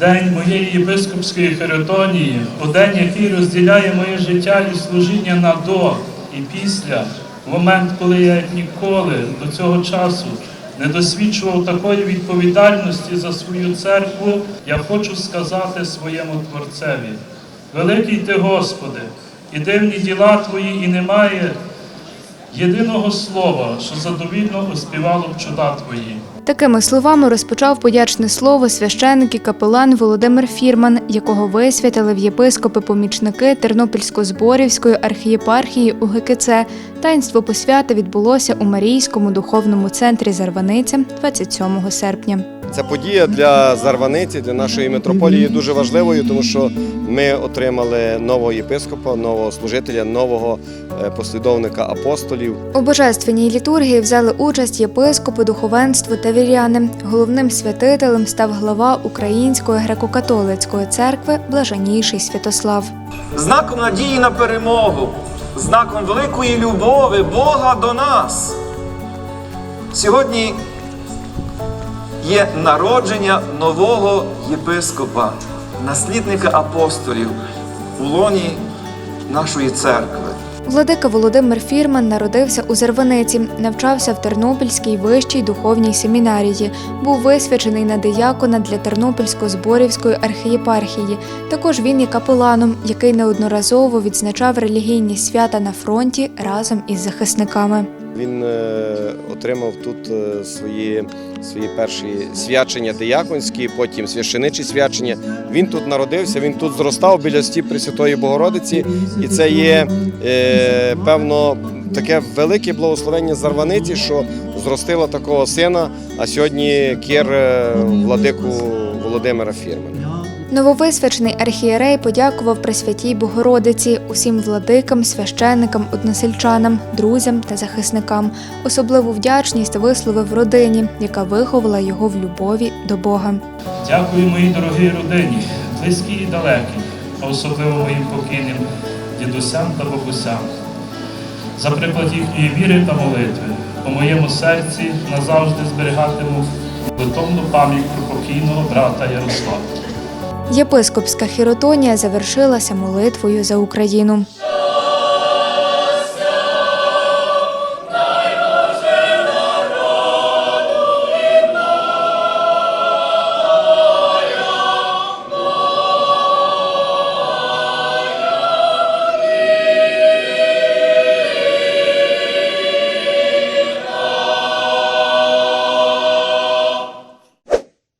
день моєї єпископської херетонії, у день, який розділяє моє життя і служіння на до і після, момент, коли я ніколи до цього часу не досвідчував такої відповідальності за свою церкву, я хочу сказати своєму Творцеві. Великий ти, Господи, і дивні діла Твої, і немає єдиного слова, що задовільно оспівало б чуда Твої. Такими словами розпочав подячне слово священник і капелан Володимир Фірман, якого висвятили в єпископи-помічники Тернопільсько-Зборівської архієпархії УГКЦ. Таїнство посвяти відбулося у Марійському духовному центрі Зарваниця 27 серпня. Ця подія для Зарваниці, для нашої митрополії є дуже важливою, тому що ми отримали нового єпископа, нового служителя, нового е, послідовника апостолів. У божественній літургії взяли участь єпископи, духовенство та віряни. Головним святителем став глава Української греко-католицької церкви Блаженніший Святослав. знаком надії на перемогу, знаком великої любові Бога до нас. Сьогодні є народження нового єпископа, наслідника апостолів у лоні нашої церкви. Владика Володимир Фірман народився у Зарваниці, навчався в Тернопільській вищій духовній семінарії, був висвячений на диякона для Тернопільсько-Зборівської архієпархії. Також він є капеланом, який неодноразово відзначав релігійні свята на фронті разом із захисниками. Він е, отримав тут е, свої, свої перші свячення дияконські, потім священичі свячення. Він тут народився, він тут зростав біля стіп Пресвятої Богородиці, і це є е, певно таке велике благословення Зарваниці, що зростила такого сина, а сьогодні кір е, владику Володимира Фірмана. Нововисвячений архієрей подякував Пресвятій Богородиці, усім владикам, священникам, односельчанам, друзям та захисникам. Особливу вдячність висловив родині, яка виховала його в любові до Бога. Дякую моїй дорогій родині, близькій і далекій, а особливо моїм покійним дідусям та бабусям. За приклад їхньої віри та молитви у моєму серці назавжди зберігатиму литовну пам'ять про покійного брата Ярослава. Єпископська хіротонія завершилася молитвою за Україну.